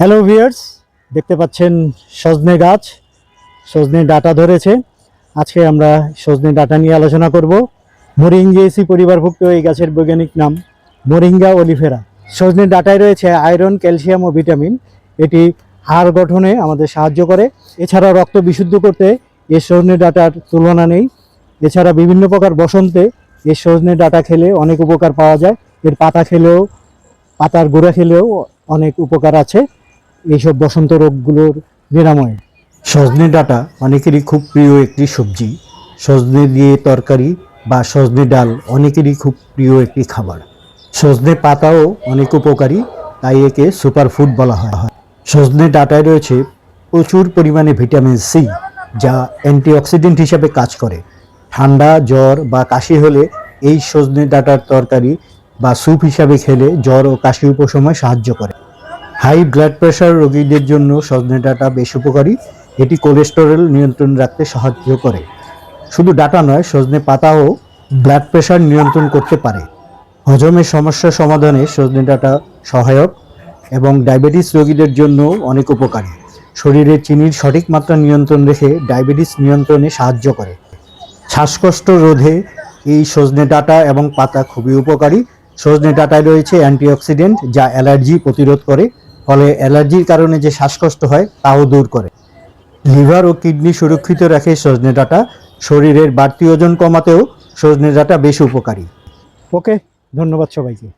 Hello viewers দেখতে পাচ্ছেন সজনে গাছ। সজনে ডাটা ধরেছে। আজকে আমরা সজনে ডাটা নিয়ে আলোচনা করব। মোরিঙ্গেসি পরিবারভুক্ত এই গাছের বৈজ্ঞানিক নাম মোরিঙ্গা অলিফেরা। সজনে ডাটায় রয়েছে আয়রন, ক্যালসিয়াম ও ভিটামিন। এটি হাড় গঠনে আমাদের সাহায্য করে। এছাড়া রক্ত বিশুদ্ধ করতে এই সজনে ডাটার তুলনা নেই। এছাড়া বিভিন্ন প্রকার বসন্তে এই সজনে ডাটা খেলে অনেক উপকার পাওয়া যায়। এর পাতা খেলেও, পাতার গুঁড়া খেলেও অনেক উপকার আছে। এইসব বসন্ত রোগগুলোর নিরাময় সজনে ডাটা অনেকেরই খুব প্রিয় একটি সবজি। সজনে দিয়ে তরকারি বা সজনে ডাল অনেকেরই খুব প্রিয় একটি খাবার। সজনে পাতাও অনেক উপকারী, তাই একে সুপারফুড বলা হয়। সজনে ডাটায় রয়েছে প্রচুর পরিমাণে ভিটামিন সি যা অ্যান্টিঅক্সিডেন্ট হিসাবে কাজ করে। ঠান্ডা, জ্বর বা কাশি হলে এই সজনে ডাটার তরকারি বা স্যুপ হিসাবে খেলে জ্বর ও কাশি উপশময় সাহায্য করে। হাই ব্লাড প্রেশার রোগীদের জন্য সজনে ডাটা বেশ উপকারী। এটি কোলেস্টেরল নিয়ন্ত্রণ রাখতে সাহায্য করে। শুধু ডাটা নয়, সজনে পাতাও ব্লাড প্রেশার নিয়ন্ত্রণ করতে পারে। হজমের সমস্যা সমাধানে সজনে ডাটা সহায়ক এবং ডায়াবেটিস রোগীদের জন্য অনেক উপকারী। শরীরে চিনির সঠিক মাত্রা নিয়ন্ত্রণ রেখে ডায়াবেটিস নিয়ন্ত্রণে সাহায্য করে। শ্বাসকষ্ট রোধে এই সজনে ডাটা এবং পাতা খুবই উপকারী। সজনে ডাটায় রয়েছে অ্যান্টিঅক্সিডেন্ট যা অ্যালার্জি প্রতিরোধ করে। ফলে অ্যালার্জির কারণে যে শ্বাসকষ্ট হয়, তাও দূর করে। লিভার ও কিডনি সুরক্ষিত রাখে সজনে ডাঁটা। শরীরের বাড়তি ওজন কমাতেও সজনে ডাঁটা বেশ উপকারী। ওকে, ধন্যবাদ সবাইকে।